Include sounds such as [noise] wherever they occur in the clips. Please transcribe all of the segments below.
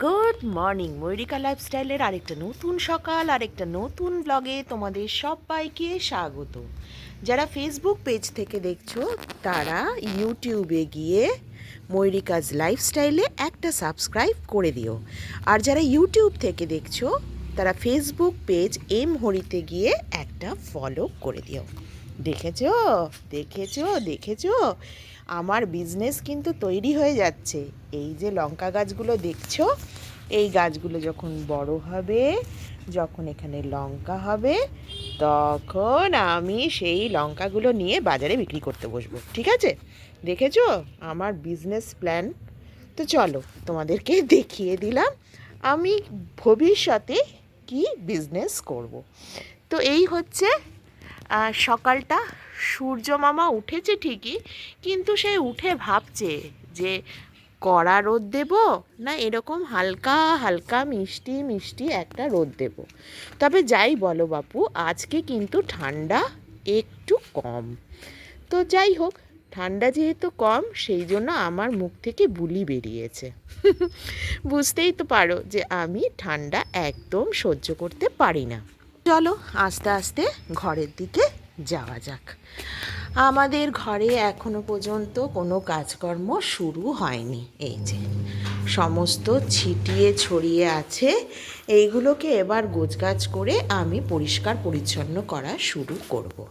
Good morning ময়ূরিকা লাইফস্টাইলের আরেকটা নতুন সকাল, আরেকটা নতুন ব্লগে তোমাদের সবাইকে স্বাগত। যারা ফেসবুক পেজ থেকে দেখছ, তারা ইউটিউবে গিয়ে ময়ূরিকাজ লাইফস্টাইলে একটা সাবস্ক্রাইব করে দিও। আর যারা ইউটিউব থেকে দেখছ, তারা ফেসবুক পেজ এম হরিতে গিয়ে একটা ফলো করে দিও। দেখেছ? দেখেছ? দেখেছ? আমার বিজনেস কিন্তু তৈরি হয়ে যাচ্ছে। এই যে লঙ্কা গাছগুলো দেখছ, এই গাছগুলো যখন বড় হবে, যখন এখানে লঙ্কা হবে, তখন আমি সেই লঙ্কাগুলো নিয়ে বাজারে বিক্রি করতে বসবো, ঠিক আছে? দেখেছ? আমার বিজনেস প্ল্যান তো চলো, তোমাদেরকে [laughs] দেখিয়ে দিলাম, আমি ভবিষ্যতে কি বিজনেস করব। তো এই হচ্ছে সকালটা। সূর্য মামা উঠেছে ঠিকই, কিন্তু সে উঠে ভাবছে যে কড়া রোদ দেব না এরকম হালকা হালকা মিষ্টি মিষ্টি একটা রোদ দেব। তবে যাই বলো বাপু, আজকে কিন্তু ঠান্ডা একটু কম। তো যাই হোক, ঠান্ডা যেহেতু কম, সেই জন্য আমার মুখ থেকে বুলি বেরিয়েছে। [laughs] বুঝতেই তো পারো যে আমি ঠান্ডা একদম সহ্য করতে পারি না। চলো আস্তে আস্তে ঘরের দিকে যাওয়া যাক। আমাদের ঘরে এখনও পর্যন্ত কোনো কাজকর্ম শুরু হয়নি। এই যে সমস্ত ছিটিয়ে ছড়িয়ে আছে। এইগুলোকে এবার গোছগাছ করে আমি পরিষ্কার পরিচ্ছন্ন করা শুরু করব।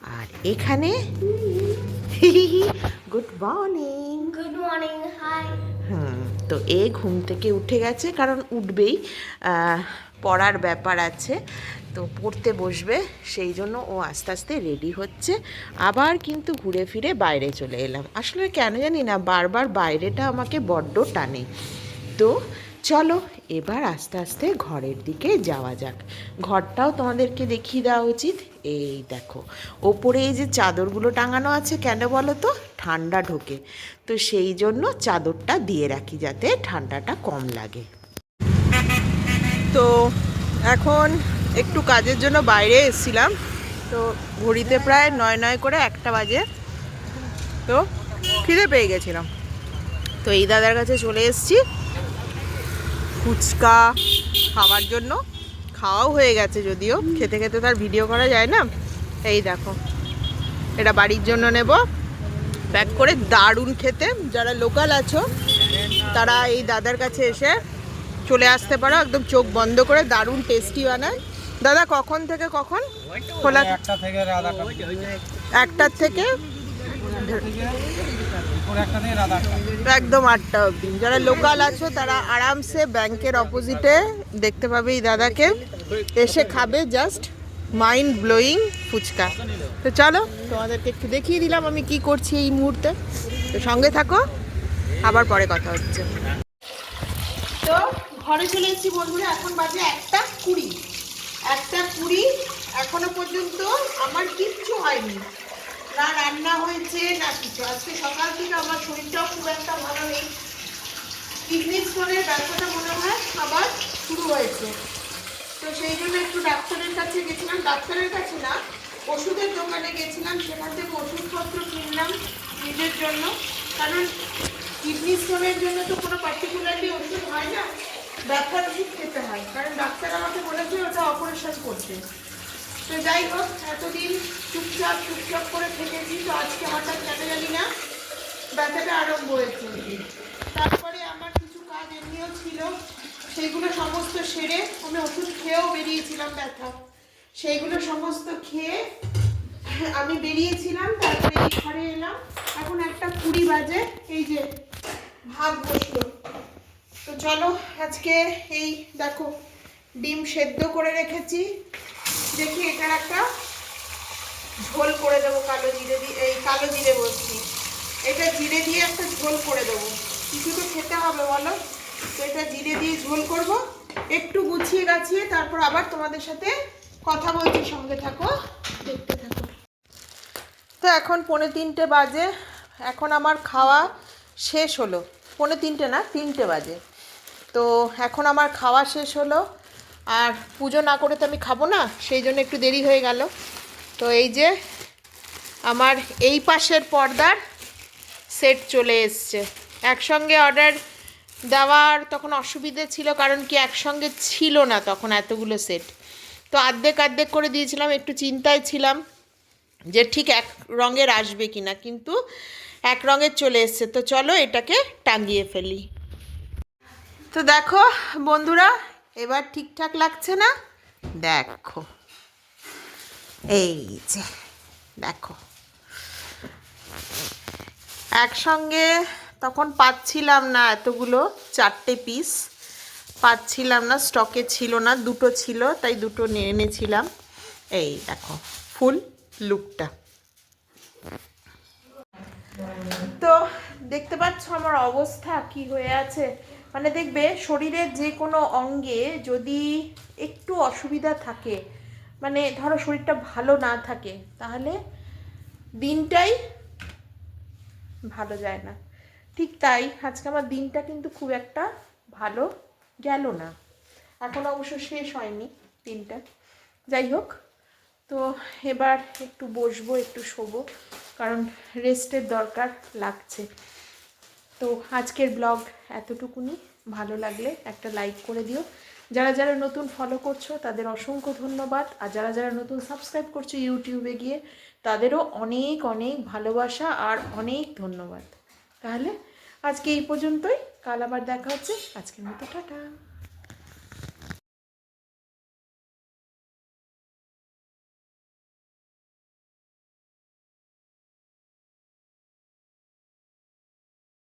আর এখানে [laughs] good morning. Good morning hi. Hmm তো এ ঘুম থেকে উঠে গেছে কারণ উঠবেই। পড়ার ব্যাপার আছে। তো পড়তে বসবে, সেই জন্য ও আস্তে আস্তে রেডি হচ্ছে। আবার কিন্তু ঘুরে ফিরে বাইরে চলে এলাম। আসলে কেন জানি না, বারবার বাইরেটা আমাকে বড্ড টানে। তো চলো, এবার আস্তে আস্তে ঘরের দিকে যাওয়া যাক। ঘরটাও তোমাদেরকে দেখিয়ে দেওয়া উচিত। এই দেখো, ওপরে এই যে চাদরগুলো টাঙানো আছে কেন বলো তো? ঠান্ডা ঢোকে। তো সেই জন্য চাদরটা দিয়ে রাখি যাতে ঠান্ডাটা কম লাগে। তো এখন একটু কাজের জন্য বাইরে এসেছিলাম। তো ঘড়িতে প্রায় নয় নয় করে একটা বাজে। তো খিদে পেয়ে গেছিলাম। তো এই দাদার কাছে চলে এসেছি। ফুচকা খাওয়ার জন্য। খাওয়াও হয়ে গেছে যদিও। খেতে খেতে তার ভিডিও করা যায় না। এই দেখো। এটা বাড়ির জন্য নেব। প্যাক করে দারুণ খেতে। যারা লোকাল আছো, তারা এই দাদার কাছে এসে চলে আসতে পারো একদম চোখ বন্ধ করে দারুণ টেস্টি বানায়। দাদা কখন থেকে কখন? খোলা একটার থেকে একদম আটটা অবধি। যারা লোকাল আছো তারা আরামসে ব্যাংকের অপোজিটে দেখতে পাবে এই দাদাকে। এসে খাবে জাস্ট মাইন্ড ব্লোয়িং ফুচকা। তো চলো তোমাদেরকে একটু দেখিয়ে দিলাম আমি কি করছি এই মুহূর্তে। তো সঙ্গে থাকো আবার পরে কথা হচ্ছে। তো ঘরে চলে এসেছি বন্ধুরা, এখন বাজে একটা কুড়ি। একটা কুড়ি, এখনও পর্যন্ত আমার কিচ্ছু হয়নি। না রান্না হয়েছে, না কিছু। আজকে সকাল থেকে আমার শরীরটাও খুব একটা ভালো নেই। কিডনি স্টোনের ব্যথাটা মনে হয় আবার শুরু হয়েছে। তো সেই জন্য একটু ডাক্তারের কাছে গেছিলাম। ডাক্তারের কাছে না, ওষুধের দোকানে গেছিলাম। সেখান থেকে ওষুধপত্র কিনলাম নিজের জন্য। কারণ কিডনি স্টোনের জন্য তো কোনো পার্টিকুলারলি ওষুধ হয় না ব্যথার ওষুধ খেতে হয়, কারণ ডাক্তার আমাকে বলেছে ওটা অপারেশন করতে। তো যাই হোক, এতদিন চুপচাপ চুপচাপ করে থেকেছি, তো আজকে হঠাৎ কেন জানি না, ব্যথাটা আরম্ভ হয়েছে। তারপরে আমার কিছু কাজ এমনিও ছিল সেইগুলো সমস্ত সেরে আমি ওষুধ খেয়েও বেরিয়েছিলাম ব্যথা। সেইগুলো সমস্ত খেয়ে আমি বেরিয়েছিলাম, তারপরে ঘরে এলাম। এখন একটা কুড়ি বাজে, এই যে ভাত বসল। তো চলো আজকে এই দেখো ডিম সেদ্ধ করে রেখেছি। দেখি এটার একটা ঝোল করে দেবো, কালো জিরে দিয়ে, এই কালো জিরে বলছি। এটা জিরে দিয়ে একটা ঝোল করে দেবো। কিছু তো খেতে হবে বলো? তো এটা জিরে দিয়ে ঝোল করব। একটু গুছিয়ে গাছিয়ে তারপর আবার তোমাদের সাথে কথা বলছি, সঙ্গে থাকো, দেখতে থাকো। তো এখন পৌনে তিনটে বাজে। এখন আমার খাওয়া শেষ হলো। পৌনে তিনটে না, তিনটে বাজে। তো এখন আমার খাওয়া শেষ হলো। আর পুজো না করে তো আমি খাব না, সেই জন্য একটু দেরি হয়ে গেল। তো এই যে আমার এই পাশের পর্দার সেট চলে এসছে। একসঙ্গে অর্ডার দেওয়ার তখন অসুবিধে ছিল, কারণ কি একসঙ্গে ছিল না তখন এতগুলো সেট। তো আর্ধেক আর্ধেক করে দিয়েছিলাম, একটু চিন্তায় ছিলাম যে ঠিক এক রঙের আসবে কি না কিন্তু এক রঙের চলে এসছে। তো চলো এটাকে টাঙিয়ে ফেলি। তো দেখো, বন্ধুরা, এবার ঠিকঠাক লাগছে না? দেখো। এই যে, দেখো। একসঙ্গে তখন পাচ্ছিলাম না এতগুলো, চারটে পিস পাচ্ছিলাম না স্টকে ছিল না, দুটো ছিল, তাই দুটো এনেছিলাম। এই দেখো ফুল লুকটা তো দেখতে পাচ্ছ আমার অবস্থা, কি হয়ে আছে? মানে দেখবে শরীরের যে কোনো অঙ্গে যদি একটু অসুবিধা থাকে মানে ধরো শরীরটা ভালো না থাকে, তাহলে দিনটাই ভালো যায় না। ঠিক তাই আজকে আমার দিনটা কিন্তু খুব একটা ভালো গেল না। এখন অবশ্য শেষ হয়নি দিনটা। যাই হোক, তো এবার একটু বসবো, একটু শোবো, কারণ রেস্টের দরকার লাগছে। তো আজকের ব্লগ এতটুকুনি। ভালো লাগলে একটা লাইক করে দিও। যারা যারা নতুন ফলো করছ, তাদের অসংখ্য ধন্যবাদ। আর যারা যারা নতুন সাবস্ক্রাইব করছ ইউটিউবে গিয়ে, তাদেরও অনেক অনেক ভালোবাসা আর অনেক ধন্যবাদ। তাহলে আজকে এই পর্যন্তই। কাল আবার দেখা হচ্ছে। আজকের মতো টাটা।